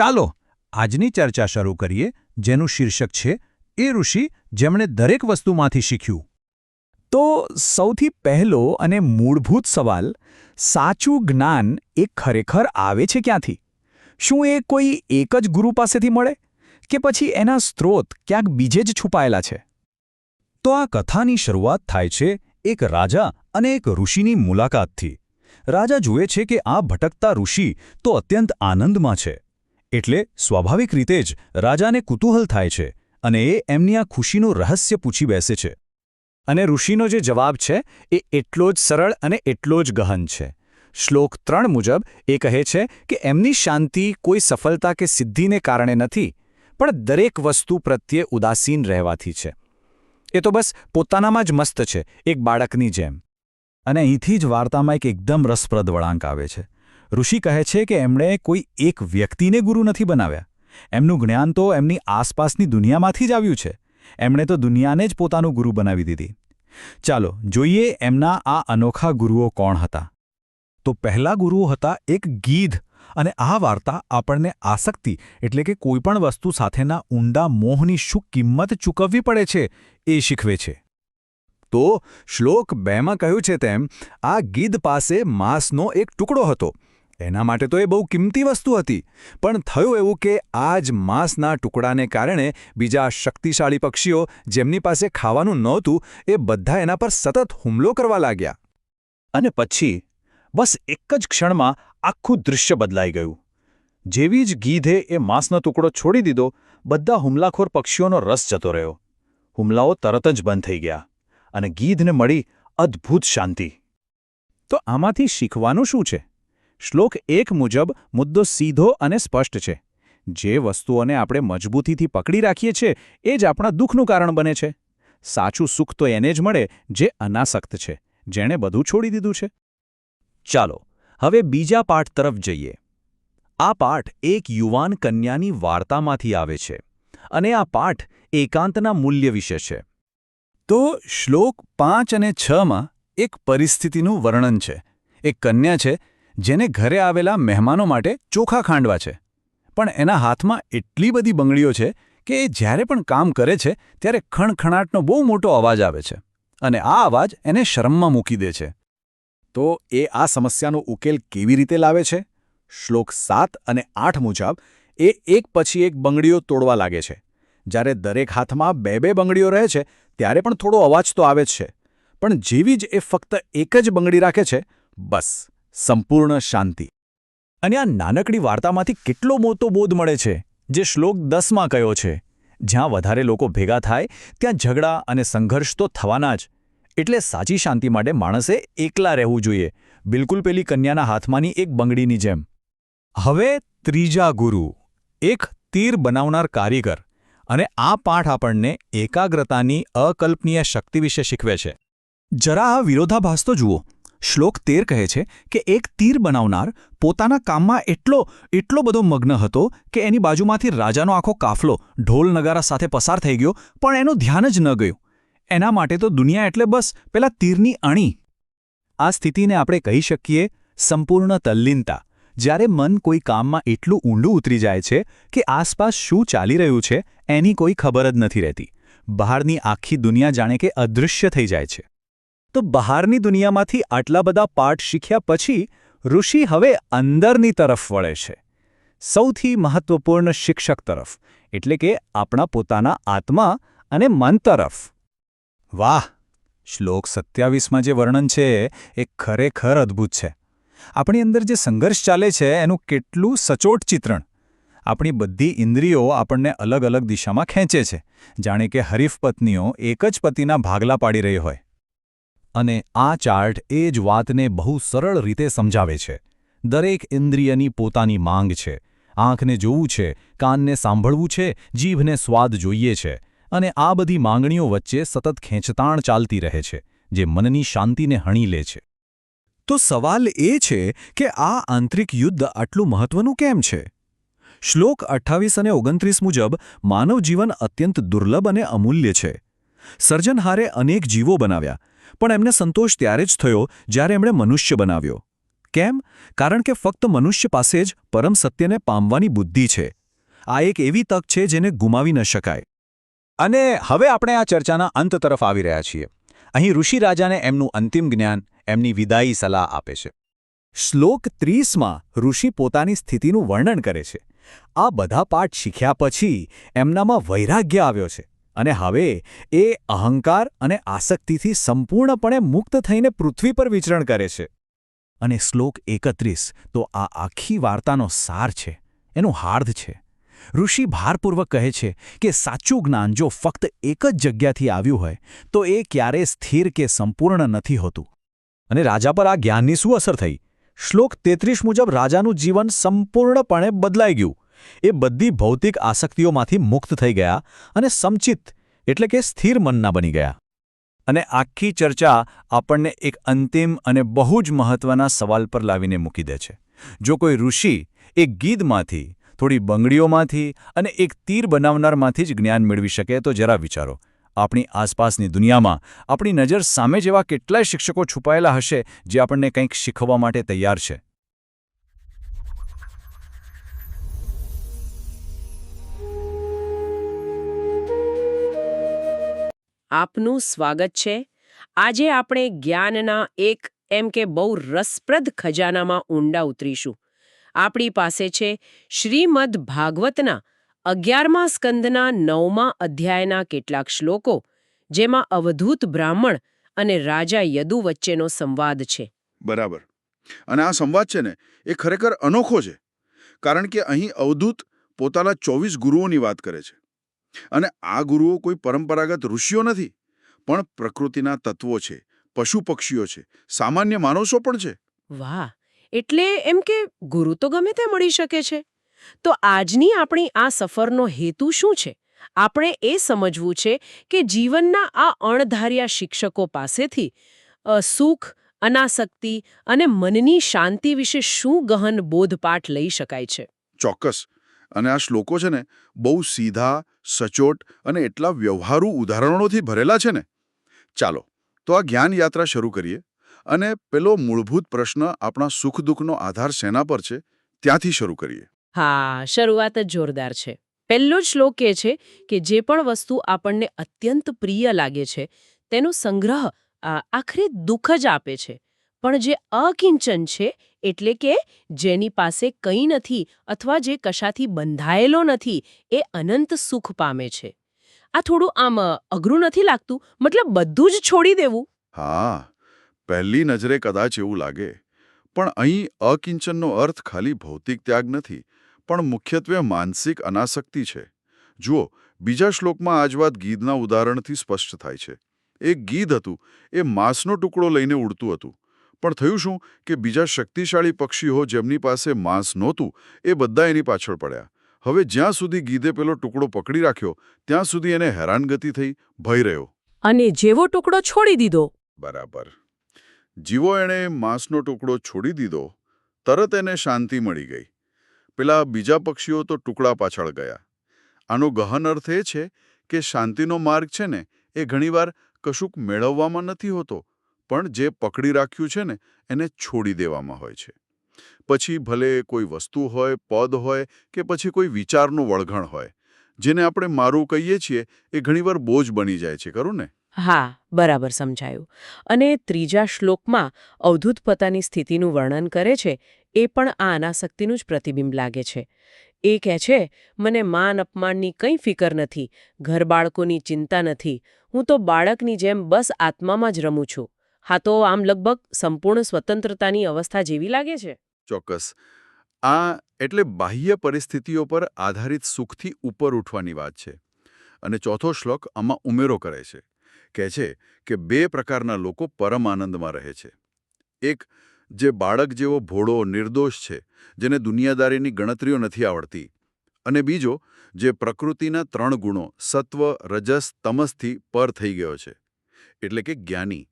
ચાલો, આજની ચર્ચા શરૂ કરીએ, જેનું શીર્ષક છે, એ ઋષિ જેમણે દરેક વસ્તુમાંથી શીખ્યું. તો સૌથી પહેલો અને મૂળભૂત સવાલ, સાચું જ્ઞાન એ ખરેખર આવે છે ક્યાંથી? શું એ કોઈ એક જ ગુરુ પાસેથી મળે? કે પછી એના સ્ત્રોત ક્યાંક બીજે જ છુપાયેલા છે? તો આ કથાની શરૂઆત થાય છે એક રાજા અને એક ઋષિની મુલાકાતથી. રાજા જુએ છે કે આ ભટકતા ઋષિ તો અત્યંત આનંદમાં છે. એટલે સ્વાભાવિક રીતે જ રાજાને કુતૂહલ થાય છે અને એ એમની આ ખુશીનું રહસ્ય પૂછી બેસે છે. અને ઋષિનો જે જવાબ છે એ એટલો જ સરળ અને એટલો જ ગહન છે. શ્લોક ત્રણ મુજબ એ કહે છે કે એમની શાંતિ કોઈ સફળતા કે સિદ્ધિને કારણે નથી, પણ દરેક વસ્તુ પ્રત્યે ઉદાસીન રહેવાથી છે. એ તો બસ પોતાનામાં જ મસ્ત છે, એક બાળકની જેમ. અને અહીંથી જ વાર્તામાં એક એકદમ રસપ્રદ વળાંક આવે છે. ઋષિ કહે છે કે એમણે કોઈ એક વ્યક્તિને ગુરુ નથી બનાવ્યા. એમનું જ્ઞાન તો એમની આસપાસની દુનિયામાંથી જ આવ્યું છે. એમણે તો દુનિયાને જ પોતાનું ગુરુ બનાવી દીધી. ચાલો, જોઈએ એમના આ અનોખા ગુરુઓ કોણ હતા. તો પહેલા ગુરુઓ હતા એક ગીધ અને આ વાર્તા આપણને આસક્તિ એટલે કે કોઈપણ વસ્તુ સાથેના ઊંડા મોહની શું કિંમત ચૂકવવી પડે છે એ શીખવે છે. તો શ્લોક બેમાં કહ્યું છે તેમ, આ ગીધ પાસે માંસનો એક ટુકડો હતો. એના માટે તો એ બહુ કિંમતી વસ્તુ હતી. પણ થયું એવું કે આ જ માંસના ટુકડાને કારણે બીજા શક્તિશાળી પક્ષીઓ જેમની પાસે ખાવાનું નહોતું, એ બધા એના પર સતત હુમલો કરવા લાગ્યા. અને પછી બસ એક જ ક્ષણમાં આખું દૃશ્ય બદલાઈ ગયું. જેવી જ ગીધે એ માંસનો ટુકડો છોડી દીધો, બધા હુમલાખોર પક્ષીઓનો રસ જતો રહ્યો. હુમલાઓ તરત જ બંધ થઈ ગયા અને ગીધને મળી અદ્ભુત શાંતિ. તો આમાંથી શીખવાનું શું છે? શ્લોક એક મુજબ મુદ્દો સીધો અને સ્પષ્ટ છે. જે વસ્તુઓને આપણે મજબૂતીથી પકડી રાખીએ છીએ, એ જ આપણા દુઃખનું કારણ બને છે. સાચું સુખ તો એને જ મળે જે અનાસક્ત છે, જેણે બધું છોડી દીધું છે. ચાલો, હવે બીજા પાઠ તરફ જઈએ. આ પાઠ એક યુવાન કન્યાની વાર્તામાંથી આવે છે અને આ પાઠ એકાંતના મૂલ્ય વિશે છે. તો શ્લોક પાંચ અને છમાં એક પરિસ્થિતિનું વર્ણન છે. એક કન્યા છે જેને ઘરે આવેલા મહેમાનો માટે ચોખા ખાંડવા છે. પણ એના હાથમાં એટલી બધી બંગડીઓ છે કે એ જ્યારે પણ કામ કરે છે, ત્યારે ખણખણાટનો બહુ મોટો અવાજ આવે છે અને આ અવાજ એને શરમમાં મૂકી દે છે. તો એ આ સમસ્યાનો ઉકેલ કેવી રીતે લાવે છે? શ્લોક સાત અને આઠ મુજબ, એ એક પછી એક બંગડીઓ તોડવા લાગે છે. જ્યારે દરેક હાથમાં બે બે બંગડીઓ રહે છે, ત્યારે પણ થોડો અવાજ તો આવે જ છે. પણ જેવી જ એ ફક્ત એક જ બંગડી રાખે છે, બસ. સંપૂર્ણ શાંતિ. અને આ નાનકડી વાર્તામાંથી કેટલો મોટો બોધ મળે છે, જે શ્લોક દસમાં કયો છે? જ્યાં વધારે લોકો ભેગા થાય, ત્યાં ઝઘડા અને સંઘર્ષ તો થવાના જ. એટલે સાચી શાંતિ માટે માણસે એકલા રહેવું જોઈએ. બિલકુલ પેલી કન્યાના હાથમાંની એક બંગડીની જેમ. હવે ત્રીજા ગુરુ. એક તીર બનાવનાર કારીગર. અને આ પાઠ આપણને એકાગ્રતાની અકલ્પનીય શક્તિ વિશે શીખવે છે. જરા આ વિરોધાભાસ તો જુઓ. શ્લોક તેર કહે છે કે એક તીર બનાવનાર પોતાના કામમાં એટલો એટલો બધો મગ્ન હતો કે એની બાજુમાંથી રાજાનો આખો કાફલો, ઢોલ નગારા સાથે પસાર થઈ ગયો, પણ એનું ધ્યાન જ ન ગયું. એના માટે તો દુનિયા એટલે બસ પેલા તીરની અણી. આ સ્થિતિને આપણે કહી શકીએ સંપૂર્ણ તલ્લીનતા. જ્યારે મન કોઈ કામમાં એટલું ઊંડું ઉતરી જાય છે કે આસપાસ શું ચાલી રહ્યું છે, એની કોઈ ખબર જ નથી રહેતી. બહારની આખી દુનિયા જાણે કે અદૃશ્ય થઈ જાય છે. તો બહારની દુનિયામાંથી આટલા બધા પાઠ શીખ્યા પછી ઋષિ હવે અંદરની તરફ વળે છે. સૌથી મહત્વપૂર્ણ શિક્ષક તરફ, એટલે કે આપણા પોતાના આત્મા અને મન તરફ. વાહ! શ્લોક સત્યાવીસમાં જે વર્ણન છે, એ ખરેખર અદ્ભુત છે. આપણી અંદર જે સંઘર્ષ ચાલે છે, એનું કેટલું સચોટ ચિત્રણ. આપણી બધી ઇન્દ્રિયો આપણને અલગ અલગ દિશામાં ખેંચે છે. જાણે કે હરીફ પત્નીઓ એક જ પતિના ભાગલા પાડી રહી હોય. અને આ ચાર્ટ એ જ વાતને બહુ સરળ રીતે સમજાવે છે. દરેક ઇન્દ્રિયની પોતાની માંગ છે. આંખને જોવું છે, કાનને સાંભળવું છે, જીભને સ્વાદ જોઈએ છે અને આ બધી માંગણીઓ વચ્ચે સતત ખેંચતાણ ચાલતી રહે છે, જે મનની શાંતિને હણી લે છે. તો સવાલ એ છે કે આ આંતરિક યુદ્ધ આટલું મહત્વનું કેમ છે? શ્લોક અઠ્ઠાવીસ અને ઓગણત્રીસ મુજબ, માનવ જીવન અત્યંત દુર્લભ અને અમૂલ્ય છે. સર્જનહારે અનેક જીવો બનાવ્યા પણ એમને સંતોષ ત્યારે જ થયો જ્યારે એમણે મનુષ્ય બનાવ્યો. કેમ? કારણ કે ફક્ત મનુષ્ય પાસે જ પરમ સત્યને પામવાની બુદ્ધિ છે. આ એક એવી તક છે જેને ગુમાવી ન શકાય. અને હવે આપણે આ ચર્ચાના અંત તરફ આવી રહ્યા છીએ. અહીં ઋષિ રાજાને એમનું અંતિમ જ્ઞાન, એમની વિદાયી સલાહ આપે છે. શ્લોક ત્રીસમાં ઋષિ પોતાની સ્થિતિનું વર્ણન કરે છે. આ બધા પાઠ શીખ્યા પછી એમનામાં વૈરાગ્ય આવ્યો છે. અને હવે એ અહંકાર અને આસક્તિથી સંપૂર્ણપણે મુક્ત થઈને પૃથ્વી પર વિચરણ કરે છે. અને શ્લોક એકત્રીસ, તો આ આખી વાર્તાનો સાર છે, એનું હાર્દ છે. ઋષિ ભારપૂર્વક કહે છે કે, સાચું જ્ઞાન જો ફક્ત એક જ જગ્યાથી આવ્યું હોય, તો એ ક્યારેય સ્થિર કે સંપૂર્ણ નથી હોતું. અને રાજા પર આ જ્ઞાનની શું અસર થઈ? શ્લોક તેત્રીસ મુજબ રાજાનું જીવન સંપૂર્ણપણે બદલાઈ ગયું. એ બધી ભૌતિક આસક્તિઓમાંથી મુક્ત થઈ ગયા અને સમચિત એટલે કે સ્થિર મનના બની ગયા. અને આખી ચર્ચા આપણને એક અંતિમ અને બહુ જ મહત્વના સવાલ પર લાવીને મૂકી દે છે. જો કોઈ ઋષિ એક ગીધમાંથી, થોડી બંગડીઓમાંથી અને એક તીર બનાવનારમાંથી જ જ્ઞાન મેળવી શકે તો જરા વિચારો. આપણી આસપાસની દુનિયામાં આપણી નજર સામે જેવા કેટલાય શિક્ષકો છુપાયેલા હશે જે આપણને કંઈક શીખવવા માટે તૈયાર છે. આપનું સ્વાગત છે. આજે આપણે જ્ઞાનના એક, એમ કે બહુ રસપ્રદ ખજાનામાં ઊંડા ઉતરીશું. આપણી પાસે છે શ્રીમદ ભાગવતના અગિયારમા સ્કંદના નવમા અધ્યાયના કેટલાક શ્લોકો, જેમાં અવધૂત બ્રાહ્મણ અને રાજા યદુ વચ્ચેનો સંવાદ છે. બરાબર. અને આ સંવાદ છે ને, એ ખરેખર અનોખો છે. કારણ કે અહીં અવધૂત પોતાના ચોવીસ ગુરુઓની વાત કરે છે. અને આ ગુરુઓ કોઈ પરંપરાગત ઋષિઓ નથી પણ પ્રકૃતિના તત્વો છે પશુ પક્ષીઓ છે સામાન્ય માણસો પણ છે. વાહ! એટલે એમ કે ગુરુ તો ગમે તે મળી શકે છે. તો આજની આપણી આ સફરનો હેતુ શું છે? આપણે એ સમજવું છે કે જીવનના આ અણધાર્યા શિક્ષકો પાસેથી સુખ અનાસક્તિ અને મનની શાંતિ વિશે શું ગહન બોધપાઠ લઈ શકાય છે? ચોક્કસ. અને આ શ્લોકો છે ને બહુ સીધા, સચોટ અને એટલા વ્યવહારુ ઉદાહરણોથી ભરેલા છે ને. ચાલો, તો આ જ્ઞાન યાત્રા શરૂ કરીએ અને પેલો મૂળભૂત પ્રશ્ન આપણા સુખ દુઃખનો આધાર શેના પર છે ત્યાંથી શરૂ કરીએ. હા, શરૂઆત જ જોરદાર છે. પહેલો શ્લોક એ છે કે જે પણ વસ્તુ આપણને અત્યંત પ્રિય લાગે છે, તેનો સંગ્રહ આખરે દુઃખ જ આપે છે. પણ જે અકિંચન છે એટલે કે જેની પાસે કંઈ નથી અથવા જે કશાથી બંધાયેલો નથી, એ અનંત સુખ પામે છે. આ થોડું આમ અઘરું નથી લાગતું? મતલબ બધું જ છોડી દેવું? હા, પહેલી નજરે કદાચ એવું લાગે. પણ અહીં અકિંચનનો અર્થ ખાલી ભૌતિક ત્યાગ નથી, પણ મુખ્યત્વે માનસિક અનાસક્તિ છે. જુઓ, બીજા શ્લોકમાં આજ વાત ગીધના ઉદાહરણથી સ્પષ્ટ થાય છે. એક ગીધ હતું, એ માંસનો ટુકડો લઈને ઉડતું હતું. પણ થયું શું કે બીજા શક્તિશાળી પક્ષીઓ જેમની પાસે માંસ નહોતું એ બધા એની પાછળ પડ્યા. હવે જ્યાં સુધી ગીધે પેલો ટુકડો પકડી રાખ્યો ત્યાં સુધી એને હેરાનગતિ થઈ ભય રહ્યો. અને જેવો ટુકડો છોડી દીધો. બરાબર. જીવો એણે માંસનો ટુકડો છોડી દીધો તરત એને શાંતિ મળી ગઈ. પેલા બીજા પક્ષીઓ તો ટુકડા પાછળ ગયા. આનો ગહન અર્થ એ છે કે શાંતિનો માર્ગ છે ને એ ઘણીવાર કશુંક મેળવવામાં નથી હોતો. પણ જે પકડી રાખ્યું છે ને, એને છોડી દેવામાં હોય છે. પછી ભલે કોઈ વસ્તુ હોય, પદ હોય કે પછી કોઈ વિચારનું વળઘણ હોય, જેને આપણે મારું કહીએ છીએ, એ ઘણીવાર બોજ બની જાય છે, ખરું ને? હા, બરાબર સમજાયું. અને ત્રીજા શ્લોકમાં અવધૂત પતાની સ્થિતિનું વર્ણન કરે છે, એ પણ આ અનાસક્તિનું જ પ્રતિબિંબ લાગે છે. એ કહે છે, મને માન અપમાનની કંઈ ફિકર નથી ઘર બાળકોની ચિંતા નથી, હું તો બાળકની જેમ બસ આત્મામાં જ રમું છું. હા તો આમ લગભગ સંપૂર્ણ સ્વતંત્રતાની અવસ્થા જેવી લાગે છે? ચોક્કસ. આ એટલે બાહ્ય પરિસ્થિતિઓ પર આધારિત સુખથી ઉપર ઉઠવાની વાત છે. અને ચોથો શ્લોક આમાં ઉમેરો કરે છે. કહે છે કે બે પ્રકારના લોકો પરમ આનંદમાં રહે છે. એક, જે બાળક જેવો ભોળો, નિર્દોષ છે, જેને દુનિયાદારીની ગણતરીઓ નથી આવડતી. અને બીજો, જે પ્રકૃતિના ત્રણ ગુણો, સત્વ, રજસ, તમસથી પર થઈ ગયો છે. એટલે કે જ્ઞાની.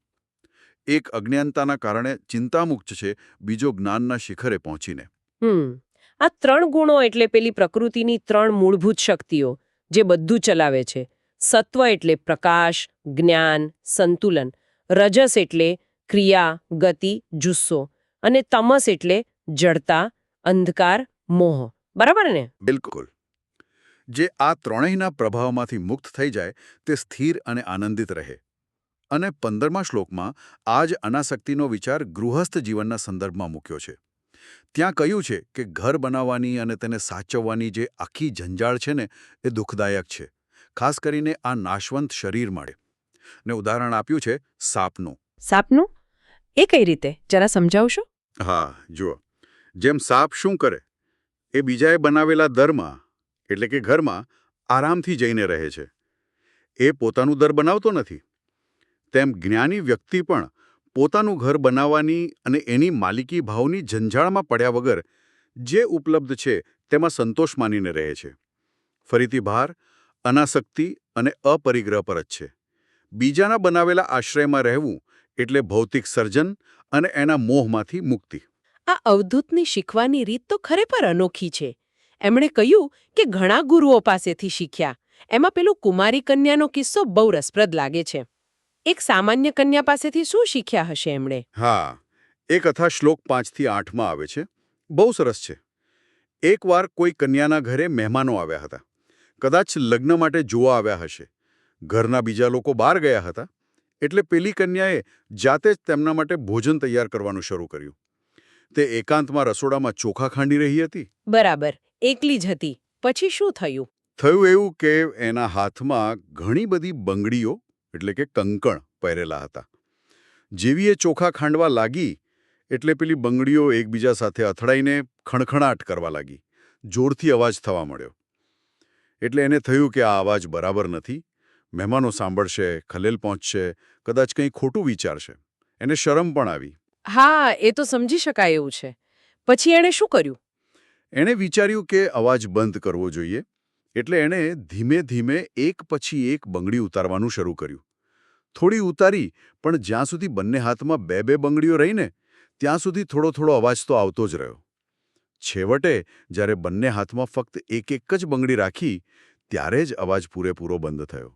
એક અજ્ઞાનતાના કારણે ચિંતામુક્ત છે બીજો જ્ઞાનના શિખરે પહોંચીને. હમ. આ ત્રણ ગુણો એટલે પેલી પ્રકૃતિની ત્રણ મૂળભૂત શક્તિઓ જે બધું ચલાવે છે. સત્વ એટલે પ્રકાશ જ્ઞાન સંતુલન. રજસ એટલે ક્રિયા ગતિ જુસ્સો. અને તમસ એટલે જડતા અંધકાર મોહ. બરાબર ને? બિલકુલ. જે આ ત્રણેયના પ્રભાવમાંથી મુક્ત થઈ જાય તે સ્થિર અને આનંદિત રહે. અને પંદરમા શ્લોકમાં આ જ અનાસક્તિનો વિચાર ગૃહસ્થ જીવનના સંદર્ભમાં મૂક્યો છે. ત્યાં કહ્યું છે કે ઘર બનાવવાની અને તેને સાચવવાની જે આખી ઝંઝાળ છે ને એ દુઃખદાયક છે ખાસ કરીને આ નાશવંત શરીર મળે. ને ઉદાહરણ આપ્યું છે સાપનું. સાપનું? એ કઈ રીતે? જરા સમજાવશો? હા જુઓ. જેમ સાપ શું કરે? એ બીજાએ બનાવેલા દરમાં એટલે કે ઘરમાં આરામથી જઈને રહે છે. એ પોતાનું દર બનાવતો નથી. તેમ જ્ઞાની વ્યક્તિ પણ પોતાનું ઘર બનાવવાની અને એની માલિકી ભાવની ઝંઝાળમાં પડ્યા વગર જે ઉપલબ્ધ છે તેમાં સંતોષ માનીને રહે છે. ફરીથી ભાર, અનાસક્તિ અને અપરિગ્રહ પર જ છે. બીજાના બનાવેલા આશ્રયમાં રહેવું એટલે ભૌતિક સર્જન અને એના મોહમાંથી મુક્તિ. આ અવધૂતની શીખવાની રીત તો ખરેખર અનોખી છે. એમણે કહ્યું કે ઘણા ગુરુઓ પાસેથી શીખ્યા. એમાં પેલું કુમારી કન્યાનો કિસ્સો બહુ રસપ્રદ લાગે છે. એક સામાન્ય કન્યા પાસેથી શું શીખ્યા હશે એમણે? હા એ કથા શ્લોક પાંચથી આઠમાં આવે છે. બહુ સરસ છે. એકવાર કોઈ કન્યાના ઘરે મહેમાનો આવ્યા હતા. કદાચ લગ્ન માટે જોવા આવ્યા હશે. ઘરના બીજા લોકો બહાર ગયા હતા. એટલે પેલી કન્યાએ જાતે જ તેમના માટે ભોજન તૈયાર કરવાનું શરૂ કર્યું. તે એકાંતમાં રસોડામાં ચોખા ખાંડી રહી હતી. બરાબર એકલી જ હતી. પછી શું થયું? થયું એવું કે એના હાથમાં ઘણી બધી બંગડીઓ એટલે કે કંકણ પહેરેલા હતા. જેવી એ ચોખા ખાંડવા લાગી એટલે પેલી બંગડીઓ એકબીજા સાથે અથડાઈને ખણખણાટ કરવા લાગી. જોરથી અવાજ થવા મળ્યો. એટલે એને થયું કે આ અવાજ બરાબર નથી. મહેમાનો સાંભળશે ખલેલ પહોંચશે કદાચ કંઈ ખોટું વિચારશે. એને શરમ પણ આવી. હા એ તો સમજી શકાય એવું છે. પછી એણે શું કર્યું? એણે વિચાર્યું કે અવાજ બંધ કરવો જોઈએ. એટલે એણે ધીમે ધીમે એક પછી એક બંગડી ઉતારવાનું શરૂ કર્યું. થોડી ઉતારી પણ જ્યાં સુધી બંને હાથમાં બે બે બંગડીઓ રહીને ત્યાં સુધી થોડો થોડો અવાજ તો આવતો જ રહ્યો. છેવટે જ્યારે બંને હાથમાં ફક્ત એક એક જ બંગડી રાખી ત્યારે જ અવાજ પૂરેપૂરો બંધ થયો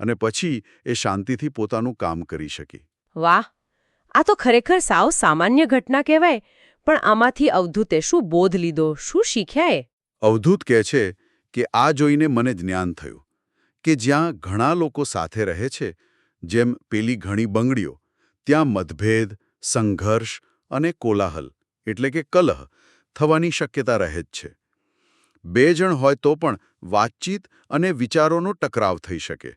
અને પછી એ શાંતિથી પોતાનું કામ કરી શકી. વાહ! આ તો ખરેખર સાવ સામાન્ય ઘટના કહેવાય પણ આમાંથી અવધૂતે શું બોધ લીધો? શું શીખ્યા એ? અવધૂત કહે છે કે આ જોઈને મને જ્ઞાન થયું કે જ્યાં ઘણા લોકો સાથે રહે છે, જેમ પેલી ઘણી બંગડીઓ, ત્યાં મતભેદ, સંઘર્ષ અને કોલાહલ, એટલે કે કલહ, થવાની શક્યતા રહે જ છે. બે જણ હોય તો પણ વાતચીત અને વિચારોનો ટકરાવ થઈ શકે.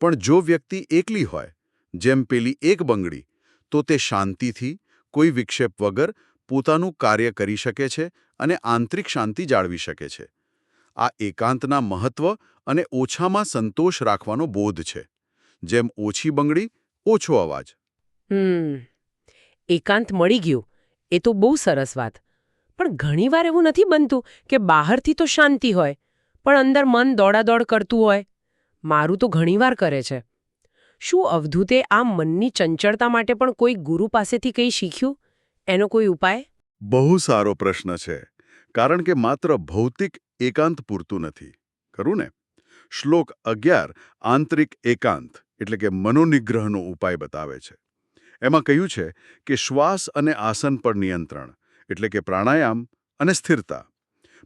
પણ જો વ્યક્તિ એકલી હોય, જેમ પેલી એક બંગડી, તો તે શાંતિથી, કોઈ વિક્ષેપ વગર પોતાનું કાર્ય કરી શકે છે અને આંતરિક શાંતિ જાળવી શકે છે. આ એકાંતના મહત્વ અને ઓછામાં સંતોષ રાખવાનો બોધ છે. જેમ ઓછી બંગડી ઓછો અવાજ. હમ એકાંત મળી ગયું એ તો બહુ સરસ વાત. પણ ઘણીવાર એવું નથી બનતું કે બહારથી તો શાંતિ હોય પણ અંદર મન દોડાદોડ કરતું હોય. મારું તો ઘણીવાર કરે છે. શું અવધૂતે આ મનની ચંચળતા માટે પણ કોઈ ગુરુ પાસેથી કંઈ શીખ્યું? એનો કોઈ ઉપાય? બહુ સારો પ્રશ્ન છે. કારણ કે માત્ર ભૌતિક એકાંત પૂરતું નથી, ખરું ને? શ્લોક અગિયાર, આંતરિક એકાંત, એટલે કે મનોનિગ્રહનો ઉપાય બતાવે છે. એમાં કહ્યું છે કે શ્વાસ અને આસન પર નિયંત્રણ, એટલે કે પ્રાણાયામ અને સ્થિરતા.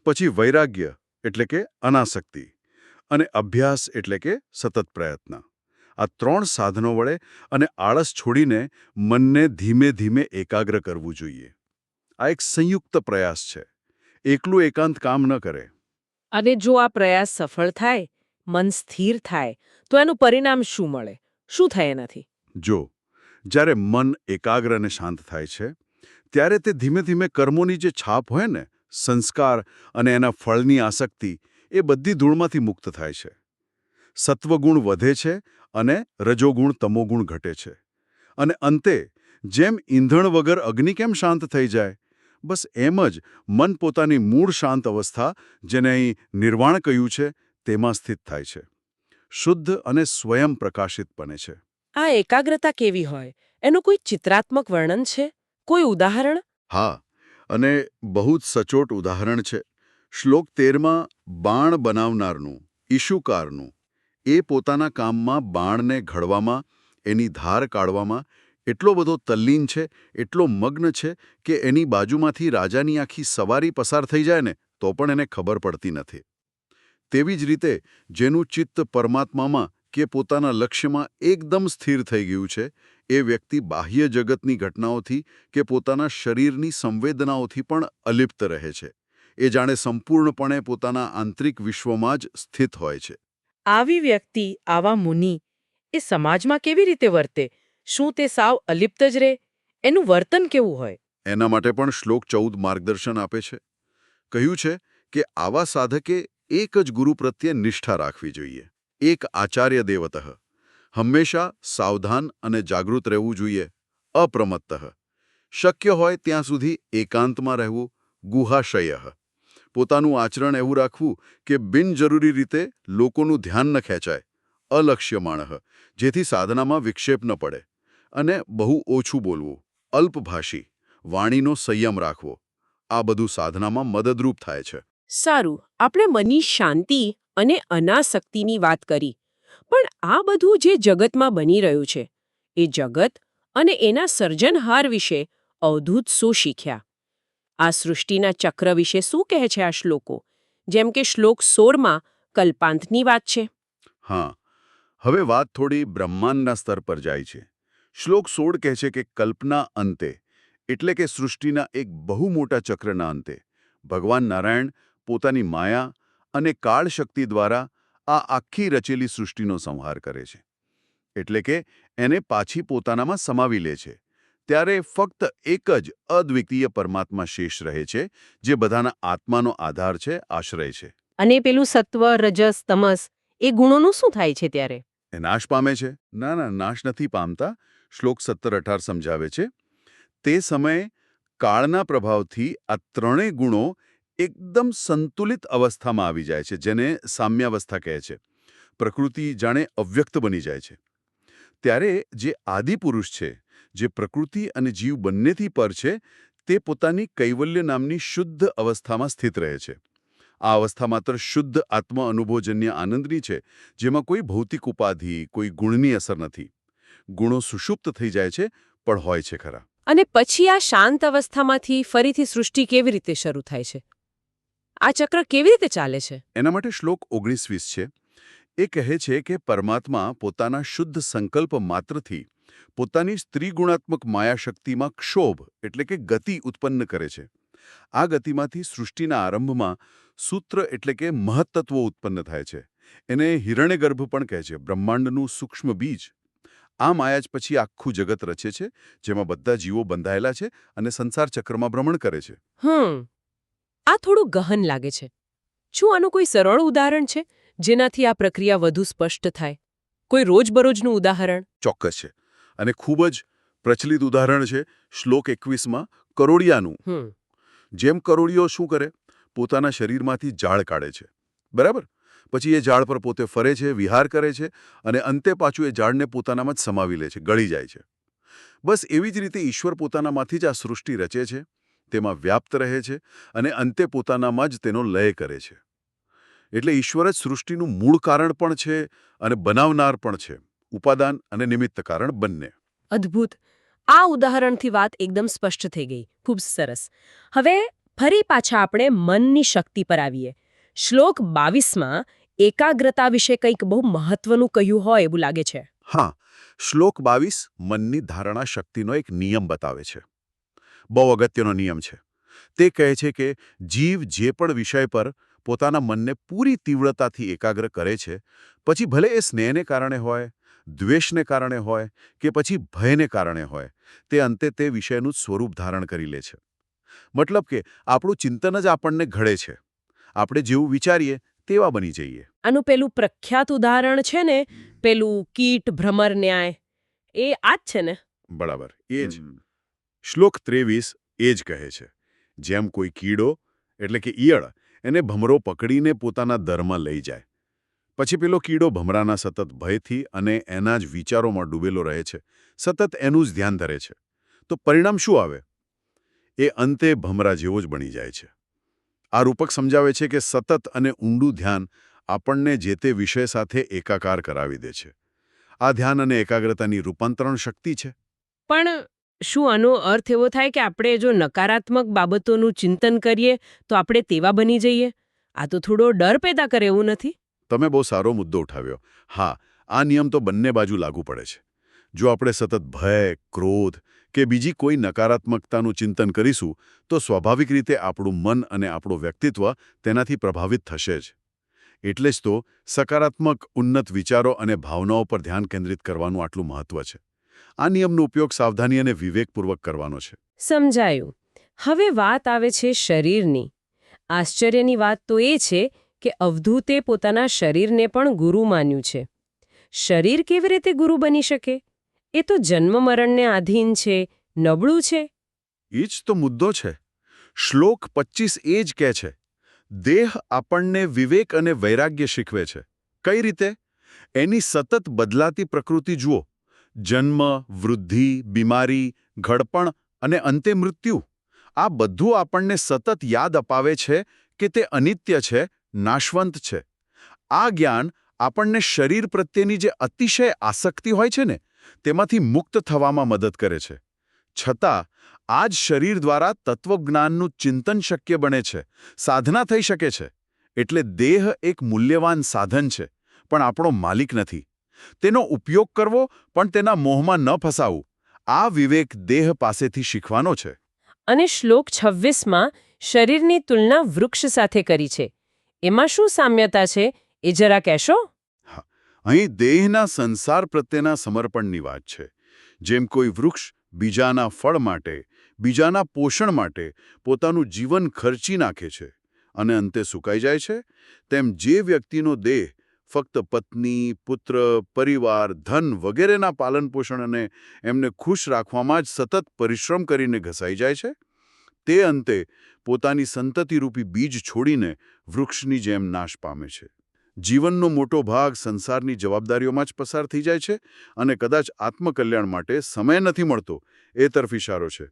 પછી વૈરાગ્ય, એટલે કે અનાસક્તિ. અને અભ્યાસ, એટલે કે સતત પ્રયત્ન. આ ત્રણ સાધનો વડે અને આળસ છોડીને મનને ધીમે ધીમે એકાગ્ર કરવું જોઈએ. આ એક સંયુક્ત પ્રયાસ છે. એકલું એકાંત કામ ન કરે. અને જો આ પ્રયાસ સફળ થાય મન સ્થિર થાય તો એનું પરિણામ શું મળે? શું થાય એનાથી? જો જ્યારે મન એકાગ્ર અને શાંત થાય છે ત્યારે તે ધીમે ધીમે કર્મોની જે છાપ હોય ને સંસ્કાર અને એના ફળની આસક્તિ એ બધી ધૂળમાંથી મુક્ત થાય છે. સત્વગુણ વધે છે અને રજોગુણ તમોગુણ ઘટે છે. અને અંતે જેમ ઈંધણ વગર અગ્નિ કેમ શાંત થઈ જાય? બસ એમ જ મન પોતાની મૂળ શાંત અવસ્થા જેને અહીં નિર્વાણ કહ્યું છે તેમાં સ્થિત થાય છે. શુદ્ધ અને સ્વયં પ્રકાશિત બને છે. આ એકાગ્રતા કેવી હોય? એનું કોઈ ચિત્રાત્મક વર્ણન છે? કોઈ ઉદાહરણ? હા અને બહુ જ સચોટ ઉદાહરણ છે. શ્લોક તેરમાં બાણ બનાવનારનું ઈશુકારનું એ પોતાના કામમાં બાણને ઘડવામાં એની ધાર કાઢવામાં એટલો બધો તલ્લીન છે, એટલો મગ્ન છે કે એની બાજુમાંથી રાજાની આખી સવારી પસાર થઈ જાય ને, તો પણ એને ખબર પડતી નથી. તેવી જ રીતે, જેનું ચિત્ત પરમાત્મામાં કે પોતાના લક્ષ્યમાં એકદમ સ્થિર થઈ ગયું છે, એ વ્યક્તિ બાહ્ય જગતની ઘટનાઓથી કે પોતાના શરીરની સંવેદનાઓથી પણ અલિપ્ત રહે છે. એ જાણે સંપૂર્ણપણે પોતાના આંતરિક વિશ્વમાં જ સ્થિત હોય છે. આવી વ્યક્તિ, આવા મુનિ, એ સમાજમાં કેવી રીતે વર્તે? શું તે સાવ અલિપ્ત જ રહે એનું વર્તન કેવું હોય? એના માટે પણ શ્લોક ચૌદ માર્ગદર્શન આપે છે. કહ્યું છે કે આવા સાધકે એક જ ગુરુ પ્રત્યે નિષ્ઠા રાખવી જોઈએ. એક આચાર્ય દેવતઃ. હંમેશા સાવધાન અને જાગૃત રહેવું જોઈએ. અપ્રમત્ત. શક્ય હોય ત્યાં સુધી એકાંતમાં રહેવું. ગુહાશય. પોતાનું આચરણ એવું રાખવું કે બિનજરૂરી રીતે લોકોનું ધ્યાન ન ખેંચાય. અલક્ષ્ય અલક્ષ્યમાણઃ. જેથી સાધનામાં વિક્ષેપ ન પડે. અને બહુ ઓછું બોલવું. અલ્પભાષી વાણીનો સંયમ રાખવો. આ બધું સાધનામાં મદદરૂપ થાય છે. સારું આપણે મનની શાંતિ અને અનાસક્તિની વાત કરી. પણ આ બધું જે જગતમાં બની રહ્યું છે એ જગત અને એના સર્જનહાર વિશે અવધૂત શું શીખ્યા? આ સૃષ્ટિના ચક્ર વિશે શું કહે છે આ શ્લોકો? જેમ કે શ્લોક સોળમાં કલ્પાંતની વાત છે. હા હવે વાત થોડી બ્રહ્માંડના સ્તર પર જાય છે. શ્લોક સોળ કહે છે કે કલ્પના અંતે એટલે કે સૃષ્ટિના એક બહુ મોટા ચક્રના અંતે ભગવાન નારાયણ પોતાની માયા અને કાળ શક્તિ દ્વારા આ આખી રચેલી સૃષ્ટિનો સંહાર કરે છે. એટલે કે એને પાછી પોતાનામાં સમાવી લે છે. ત્યારે ફક્ત એક જ અદ્વિતીય પરમાત્મા શેષ રહે છે જે બધાના આત્માનો આધાર છે આશ્રય છે. અને પેલું સત્વ રજસ તમસ એ ગુણોનું શું થાય છે ત્યારે? એ નાશ પામે છે? ના ના નાશ નથી પામતા. શ્લોક સત્તર અઢાર સમજાવે છે, તે સમયે કાળના પ્રભાવથી આ ત્રણેય ગુણો એકદમ સંતુલિત અવસ્થામાં આવી જાય છે, જેને સામ્યાવસ્થા કહે છે. પ્રકૃતિ જાણે અવ્યક્ત બની જાય છે. ત્યારે જે આદિપુરુષ છે, જે પ્રકૃતિ અને જીવ બંનેથી પર છે, તે પોતાની કૈવલ્ય નામની શુદ્ધ અવસ્થામાં સ્થિત રહે છે. આ અવસ્થા માત્ર શુદ્ધ આત્મ અનુભવજન્ય આનંદની છે, જેમાં કોઈ ભૌતિક ઉપાધિ, કોઈ ગુણની અસર નથી. ગુણો સુષુપ્ત થઈ જાય છે પણ હોય છે ખરા. અને પછી આ શાંત અવસ્થામાંથી ફરીથી સૃષ્ટિ કેવી રીતે શરૂ થાય છે? આ ચક્ર કેવી રીતે ચાલે છે? એના માટે શ્લોક ઓગણીસ વીસ છે. એ કહે છે કે પરમાત્મા પોતાના શુદ્ધ સંકલ્પ માત્રથી પોતાની સ્ત્રીગુણાત્મક માયાશક્તિમાં ક્ષોભ એટલે કે ગતિ ઉત્પન્ન કરે છે. આ ગતિમાંથી સૃષ્ટિના આરંભમાં સૂત્ર એટલે કે મહત્તત્વો ઉત્પન્ન થાય છે. એને હિરણ્યગર્ભ પણ કહે છે. બ્રહ્માંડનું સૂક્ષ્મ બીજ આ માયા જ પછી આખું જગત રચે છે જેમાં બધા જીવો બંધાયેલા છે અને સંસાર ચક્રમાં ભ્રમણ કરે છે. હમ આ થોડું ગહન લાગે છે. શું આનું કોઈ સરળ ઉદાહરણ છે જેનાથી આ પ્રક્રિયા વધુ સ્પષ્ટ થાય? કોઈ રોજબરોજનું ઉદાહરણ? ચોક્કસ છે. અને ખૂબ જ પ્રચલિત ઉદાહરણ છે શ્લોક એકવીસમાં કરોડિયાનું જેમ કરોડિયો શું કરે? પોતાના શરીરમાંથી ઝાડ કાઢે છે. બરાબર? પછી એ ઝાડ પર પોતે ફરે છે, વિહાર કરે છે અને અંતે પાછું એ ઝાડને પોતાનામાં જ સમાવી લે છે, ગળી જાય છે. બસ એવી જ રીતે ઈશ્વર પોતાનામાંથી જ આ સૃષ્ટિ રચે છે, તેમાં વ્યાપ્ત રહે છે અને અંતે પોતાનામાં જ તેનો લય કરે છે. એટલે ઈશ્વર જ સૃષ્ટિનું મૂળ કારણ પણ છે અને બનાવનાર પણ છે. ઉપાદાન અને નિમિત્ત કારણ બંને. અદ્ભુત. આ ઉદાહરણથી વાત એકદમ સ્પષ્ટ થઈ ગઈ. ખૂબ સરસ. હવે ફરી પાછા આપણે મનની શક્તિ પર આવીએ. શ્લોક બાવીસમાં એકાગ્રતા વિશે કંઈક બહુ મહત્વનું કહ્યું હોય એવું લાગે છે. હા, શ્લોક બાવીસ મનની ધારણા શક્તિનો એક નિયમ બતાવે છે. બહુ અગત્યનો નિયમ છે. તે કહે છે કે જીવ જે પણ વિષય પર પોતાના મનને પૂરી તીવ્રતાથી એકાગ્ર કરે છે, પછી ભલે એ સ્નેહને કારણે હોય, દ્વેષને કારણે હોય કે પછી ભયને કારણે હોય, તે અંતે તે વિષયનું સ્વરૂપ ધારણ કરી લે છે. મતલબ કે આપણું ચિંતન જ આપણને ઘડે છે. આપણે જેવું વિચારીએ તેવા બની જઈએ. આનું પેલું પ્રખ્યાત ઉદાહરણ છે ને પેલું કીટ ભ્રમર ન્યાય. એ આ જ છે ને? બરાબર એ જ. શ્લોક ત્રેવીસ એ જ કહે છે. જેમ કોઈ કીડો એટલે કે ઈયળ એને ભમરો પકડીને પોતાના દરમાં લઈ જાય. પછી પેલો કીડો ભમરાના સતત ભયથી અને એના જ વિચારોમાં ડૂબેલો રહે છે. સતત એનું જ ધ્યાન ધરે છે. તો પરિણામ શું આવે? એ અંતે ભમરા જેવો જ બની જાય છે. આ રૂપક સમજાવે છે કે સતત અને ઊંડું ધ્યાન આપણને જે તે વિષય સાથે એકાકાર કરાવી દે છે. આ ધ્યાન અને એકાગ્રતાની રૂપાંતરણ શક્તિ છે. પણ શું આનો અર્થ એવો થાય કે આપણે જો નકારાત્મક બાબતોનું ચિંતન કરીએ તો આપણે તેવા બની જઈએ? આ તો થોડો ડર પેદા કરે એવું નથી? તમે બહુ સારો મુદ્દો ઉઠાવ્યો. હા આ નિયમ તો બંને બાજુ લાગુ પડે છે. જો આપણે સતત ભય ક્રોધ કે બીજી કોઈ નકારાત્મકતાનું ચિંતન કરીશું, તો સ્વાભાવિક રીતે આપણું મન અને આપણું વ્યક્તિત્વ તેનાથી પ્રભાવિત થશે જ. એટલે જ તો સકારાત્મક, ઉન્નત વિચારો અને ભાવનાઓ પર ધ્યાન કેન્દ્રિત કરવાનું આટલું મહત્વ છે. આ નિયમનો ઉપયોગ સાવધાની અને વિવેકપૂર્વક કરવાનો છે. સમજાયું. હવે વાત આવે છે શરીરની. આશ્ચર્યની વાત તો એ છે કે અવધૂતે પોતાના શરીરને પણ ગુરુ માન્યું છે. શરીર કેવી રીતે ગુરુ બની શકે? એ તો જન્મ મરણને આધીન છે, નબળું છે? એ જ તો મુદ્દો છે. શ્લોક પચીસ એ જ કહે છે, દેહ આપણને વિવેક અને વૈરાગ્ય શીખવે છે. કઈ રીતે? એની સતત બદલાતી પ્રકૃતિ જુઓ, જન્મ, વૃદ્ધિ, બીમારી, ઘડપણ અને અંતે મૃત્યુ. આ બધું આપણને સતત યાદ અપાવે છે કે તે અનિત્ય છે, નાશવંત છે. આ જ્ઞાન આપણને શરીર પ્રત્યેની જે અતિશય આસક્તિ હોય છે ને તેમાંથી મુક્ત થવામાં મદદ કરે છે. છતાં આ જ શરીર દ્વારા તત્વજ્ઞાનનું ચિંતન શક્ય બને છે. સાધના થઈ શકે છે. એટલે દેહ એક મૂલ્યવાન સાધન છે, પણ આપણો માલિક નથી. તેનો ઉપયોગ કરવો, પણ તેના મોહમાં ન ફસાવવું. આ વિવેક દેહ પાસેથી શીખવાનો છે. અને શ્લોક છવ્વીસમાં શરીરની તુલના વૃક્ષ સાથે કરી છે. એમાં શું સામ્યતા છે, એ જરા કહેશો? અહીં દેહના સંસાર પ્રત્યેના સમર્પણની વાત છે. જેમ કોઈ વૃક્ષ બીજાના ફળ માટે, બીજાના પોષણ માટે પોતાનું જીવન ખર્ચી નાખે છે અને અંતે સુકાઈ જાય છે, તેમ જે વ્યક્તિનો દેહ ફક્ત પત્ની, પુત્ર, પરિવાર, ધન વગેરેના પાલનપોષણ અને એમને ખુશ રાખવામાં જ સતત પરિશ્રમ કરીને ઘસાઈ જાય છે, તે અંતે પોતાની સંતતિરૂપી બીજ છોડીને વૃક્ષની જેમ નાશ પામે છે. જીવનનો મોટો ભાગ સંસારની જવાબદારીઓમાં જ પસાર થઈ જાય છે અને કદાચ આત્મકલ્યાણ માટે સમય નથી મળતો એ તરફ ઇશારો છે.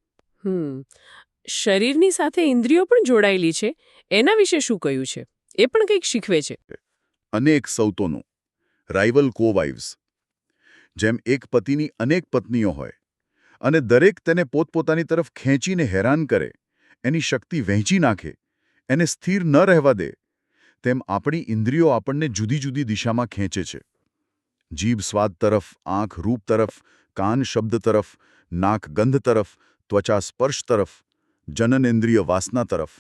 શરીરની સાથે ઇન્દ્રિયો પણ જોડાયેલી છે. એના વિશે શું કહ્યું છે? એ પણ કંઈક શીખવે છે. અનેક સૌતોનું. રાઇવલ કોવાઇવ્સ જેમ એક પતિની અનેક પત્નીઓ હોય અને દરેક તેને પોતપોતાની તરફ ખેંચીને હેરાન કરે એની શક્તિ વહેંચી નાખે એને સ્થિર ન રહેવા દે તેમ આપણી ઇન્દ્રિયો આપણને જુદી જુદી દિશામાં ખેંચે છે. જીભ સ્વાદ તરફ, આંખ રૂપ તરફ, કાન શબ્દ તરફ, નાક ગંધ તરફ, ત્વચા સ્પર્શ તરફ, જનનેન્દ્રિય વાસના તરફ.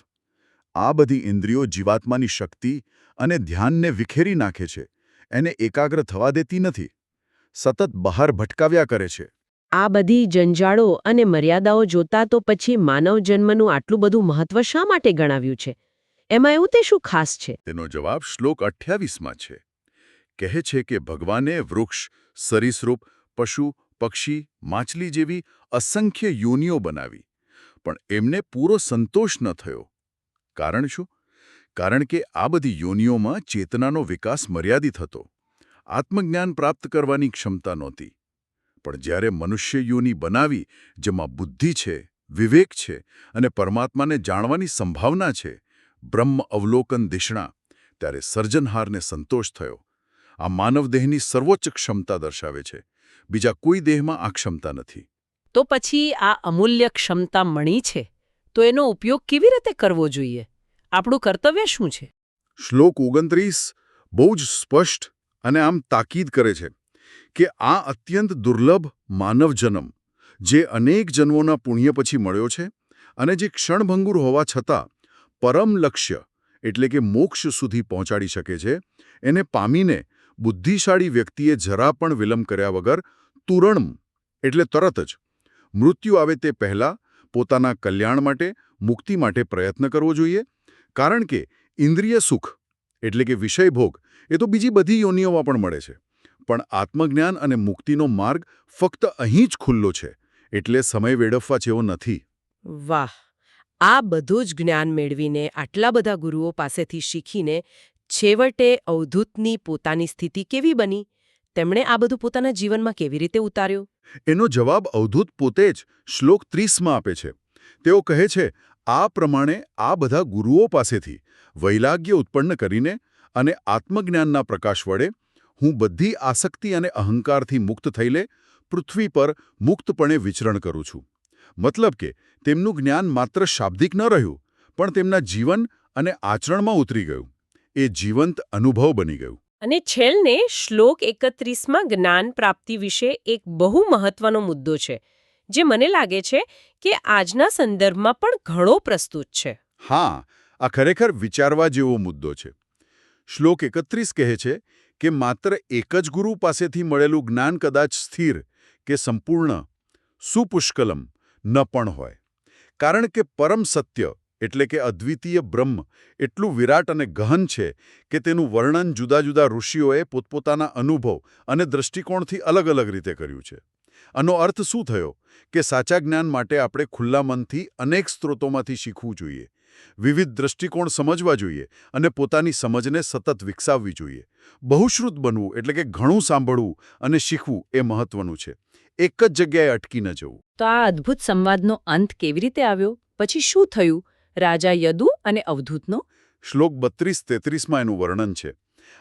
આ બધી ઇન્દ્રિયો જીવાત્માની શક્તિ અને ધ્યાનને વિખેરી નાખે છે. એને એકાગ્ર થવા દેતી નથી. સતત બહાર ભટકાવ્યા કરે છે. આ બધી જંજાળો અને મર્યાદાઓ જોતા તો પછી માનવ જન્મનું આટલું બધું મહત્વ શા માટે ગણાવ્યું છે? એમાં એવું તે શું ખાસ છે? તેનો જવાબ શ્લોક અઠ્યાવીસમાં છે. કહે છે કે ભગવાને વૃક્ષ, સરીસૃપ, પશુ, પક્ષી, માછલી જેવી અસંખ્ય યોનિઓ બનાવી, પણ એમને પૂરો સંતોષ ન થયો. કારણ શું? કારણ કે આ બધી યોનિઓમાં ચેતનાનો વિકાસ મર્યાદિત હતો. આત્મજ્ઞાન પ્રાપ્ત કરવાની ક્ષમતા નહોતી. પણ જ્યારે મનુષ્ય યોની બનાવી, જેમાં બુદ્ધિ છે, વિવેક છે અને પરમાત્માને જાણવાની સંભાવના છે બ્રહ્મ અવલોકન દિશણા ત્યારે સર્જનહારને સંતોષ થયો. આ માનવદેહની સર્વોચ્ચ ક્ષમતા દર્શાવે છે. બીજા કોઈ દેહમાં આ ક્ષમતા નથી. તો પછી આ અમૂલ્ય ક્ષમતા મળી છે તો એનો ઉપયોગ કેવી રીતે કરવો જોઈએ? આપણું કર્તવ્ય શું છે? શ્લોક ઓગણત્રીસ બહુ જ સ્પષ્ટ અને આમ તાકીદ કરે છે કે આ અત્યંત દુર્લભ માનવ જન્મ જે અનેક જન્મોના પુણ્ય પછી મળ્યો છે અને જે ક્ષણભંગુર હોવા છતાં પરમ લક્ષ્ય, એટલે કે મોક્ષ સુધી પહોંચાડી શકે છે, એને પામીને બુદ્ધિશાળી વ્યક્તિએ જરા પણ વિલંબ કર્યા વગર તુરણમ, એટલે તરત જ, મૃત્યુ આવે તે પહેલાં પોતાના કલ્યાણ માટે, મુક્તિ માટે પ્રયત્ન કરવો જોઈએ, કારણ કે ઇન્દ્રિય સુખ, એટલે કે વિષયભોગ એ તો બીજી બધી યોનિઓમાં પણ મળે છે, પણ આત્મજ્ઞાન અને મુક્તિનો માર્ગ ફક્ત અહીં જ ખુલ્લો છે, એટલે સમય વેડફવા જેવો નથી. વાહ! આ બધું જ જ્ઞાન મેળવીને આટલા બધા ગુરુઓ પાસેથી શીખીને છેવટે અવધૂતની પોતાની સ્થિતિ કેવી બની? તેમણે આ બધું પોતાના જીવનમાં કેવી રીતે ઉતાર્યું? એનો જવાબ અવધૂત પોતે જ શ્લોક ત્રીસમાં આપે છે. તેઓ કહે છે, આ પ્રમાણે આ બધા ગુરુઓ પાસેથી વૈલાગ્ય ઉત્પન્ન કરીને અને આત્મજ્ઞાનના પ્રકાશ વડે હું બધી આસક્તિ અને અહંકારથી મુક્ત થઈ લે પૃથ્વી પર મુક્તપણે વિચરણ કરું છું. મતલબ કે તેમનું જ્ઞાન માત્ર શાબ્દિક ન રહ્યું પણ તેમના જીવન અને આચરણમાં ઉતરી ગયું. એ જીવંત અનુભવ બની ગયું. અને છેલ્લે શ્લોક એકત્રીસમાં જ્ઞાન પ્રાપ્તિ વિશે એક બહુ મહત્વનો મુદ્દો છે જે મને લાગે છે કે આજના સંદર્ભમાં પણ ઘણો પ્રસ્તુત છે. હા આ ખરેખર વિચારવા જેવો મુદ્દો છે. શ્લોક એકત્રીસ કહે છે કે માત્ર એક જ ગુરુ પાસેથી મળેલું જ્ઞાન કદાચ સ્થિર કે સંપૂર્ણ સુપુષ્કલમ ન પણ હોય. કારણ કે પરમ સત્ય એટલે કે અદ્વિતીય બ્રહ્મ એટલું વિરાટ અને ગહન છે કે તેનું વર્ણન જુદા જુદા ઋષિઓએ પોતપોતાના અનુભવ અને દૃષ્ટિકોણથી અલગ અલગ રીતે કર્યું છે. આનો અર્થ શું થયો? કે સાચા જ્ઞાન માટે આપણે ખુલ્લા મનથી અનેક સ્ત્રોતોમાંથી શીખવું જોઈએ, વિવિધ દૃષ્ટિકોણ સમજવા જોઈએ અને પોતાની સમજને સતત વિકસાવવી જોઈએ. બહુશ્રુત બનવું એટલે કે ઘણું સાંભળવું અને શીખવું એ મહત્વનું છે. એક જ જગ્યાએ અટકી ન જવું. તો આ અદ્ભુત સંવાદનો અંત કેવી રીતે આવ્યો? પછી શું થયું? રાજા યદુ અને અવધૂતનો? શ્લોક બત્રીસ તેત્રીસમાં એનું વર્ણન છે.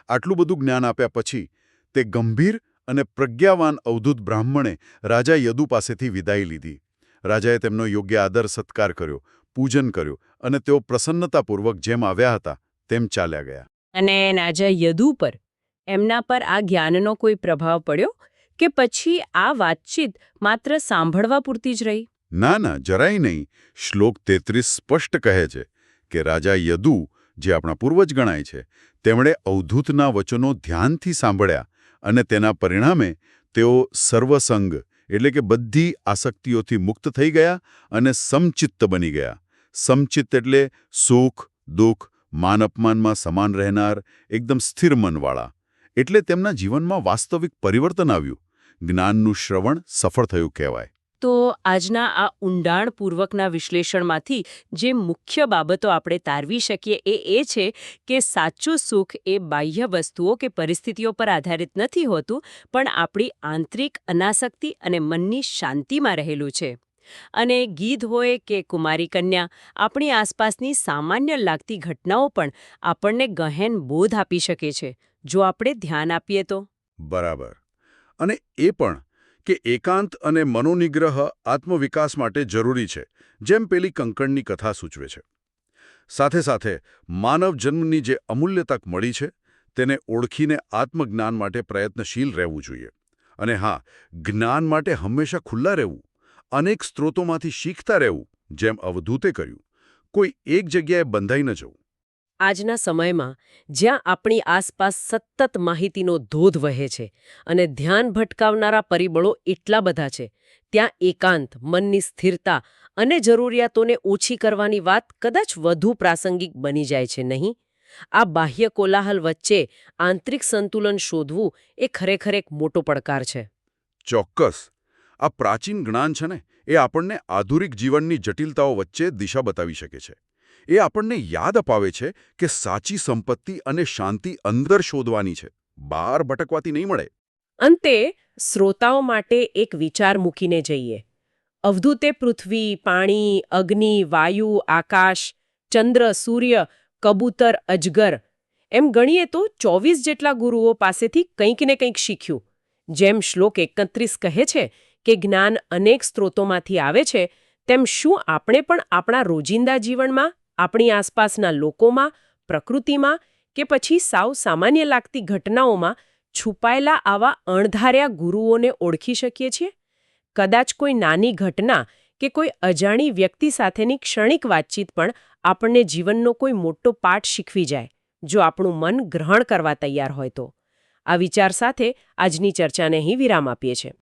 આટલું બધું જ્ઞાન આપ્યા પછી તે ગંભીર અને પ્રજ્ઞાવાન અવધૂત બ્રાહ્મણે રાજા યદુ પાસેથી વિદાય લીધી. રાજાએ તેમનો યોગ્ય આદર સત્કાર કર્યો પૂજન કર્યું અને તેઓ પ્રસન્નતાપૂર્વક જેમ આવ્યા હતા તેમ ચાલ્યા ગયા. અને રાજા યદુ પર એમના પર આ જ્ઞાનનો કોઈ પ્રભાવ પડ્યો? કે પછી આ વાતચીત માત્ર સાંભળવા પૂરતી જ રહી? ના ના, જરાય નહીં. શ્લોક તેત્રીસ સ્પષ્ટ કહે છે કે રાજા યદુ, જે આપણા પૂર્વજ ગણાય છે, તેમણે અવધૂતના વચનો ધ્યાનથી સાંભળ્યા અને તેના પરિણામે તેઓ સર્વસંગ, એટલે કે બધી આસક્તિઓથી મુક્ત થઈ ગયા અને સમચિત્ત બની ગયા. સમચિત્ત એટલે સુખ, દુઃખ, માન અપમાનમાં સમાન રહેનાર, એકદમ સ્થિર મનવાળા. એટલે તેમના જીવનમાં વાસ્તવિક પરિવર્તન આવ્યું. જ્ઞાનનું શ્રવણ સફળ થયું કહેવાય. તો આજના આ ઊંડાણપૂર્વકના વિશ્લેષણમાંથી જે મુખ્ય બાબતો આપણે તારવી શકીએ એ એ છે કે સાચું સુખ એ બાહ્ય વસ્તુઓ કે પરિસ્થિતિઓ પર આધારિત નથી હોતું, પણ આપણી આંતરિક અનાસક્તિ અને મનની શાંતિમાં રહેલું છે. અને ગીધ હોય કે કુમારી કન્યા, આપણી આસપાસની સામાન્ય લાગતી ઘટનાઓ પણ આપણને ગહેન બોધ આપી શકે છે, જો આપણે ધ્યાન આપીએ તો. બરાબર. અને એ પણ કે એકાંત અને મનોનિગ્રહ આત્મવિકાસ માટે જરૂરી છે, જેમ પેલી કંકણની કથા સૂચવે છે. સાથે સાથે માનવ જન્મની જે અમૂલ્ય તક મળી છે, તેને ઓળખીને આત્મજ્ઞાન માટે પ્રયત્નશીલ રહેવું જોઈએ. અને હા, જ્ઞાન માટે હંમેશા ખુલ્લા રહેવું. અનેક સ્ત્રોતોમાંથી શીખતા રહેવું જેમ અવધૂતે કર્યું. કોઈ એક જગ્યાએ બંધાઈ ન જવું. આજના સમયમાં જ્યાં આપણી આસપાસ સતત માહિતીનો ધોધ વહે છે અને ધ્યાન ભટકાવનારા પરિબળો એટલા બધા છે ત્યાં એકાંત મનની સ્થિરતા અને જરૂરિયાતોને ઓછી કરવાની વાત કદાચ વધુ પ્રાસંગિક બની જાય છે નહીં? આ બાહ્ય કોલાહલ વચ્ચે આંતરિક સંતુલન શોધવું એ ખરેખર એક મોટો પડકાર છે. ચોક્કસ. આ પ્રાચીન જ્ઞાન છે ને, એ આપણને આધુનિક જીવનની જટિલતાઓ વચ્ચે દિશા બતાવી શકે છે. એ આપણને યાદ અપાવે છે કે સાચી સંપત્તિ અને શાંતિ અંદર શોધવાની છે. બહાર ભટકવાથી નહીં મળે. અંતે, શ્રોતાઓ માટે એક વિચાર મૂકીને જઈએ. અવધૂતે પૃથ્વી, પાણી, અગ્નિ, વાયુ, આકાશ, ચંદ્ર, સૂર્ય, કબૂતર, અજગર. એમ ગણીએ તો ચોવીસ જેટલા ગુરુઓ પાસેથી કંઈક ને કંઈક શીખ્યું. જેમ શ્લોક એકત્રીસ કહે છે કે જ્ઞાન અનેક સ્ત્રોતોમાંથી આવે છે, તેમ શું આપણે પણ આપણા રોજિંદા જીવનમાં, આપણી આસપાસના લોકોમાં, પ્રકૃતિમાં કે પછી સાવ સામાન્ય લાગતી ઘટનાઓમાં છુપાયેલા આવા અણધાર્યા ગુરુઓને ઓળખી શકીએ છીએ? કદાચ કોઈ નાની ઘટના કે કોઈ અજાણી વ્યક્તિ સાથેની ક્ષણિક વાતચીત પણ આપણને જીવનનો કોઈ મોટો પાઠ શીખવી જાય, જો આપણું મન ગ્રહણ કરવા તૈયાર હોય તો. આ વિચાર સાથે આજની ચર્ચાને અહીં વિરામ આપીએ છીએ.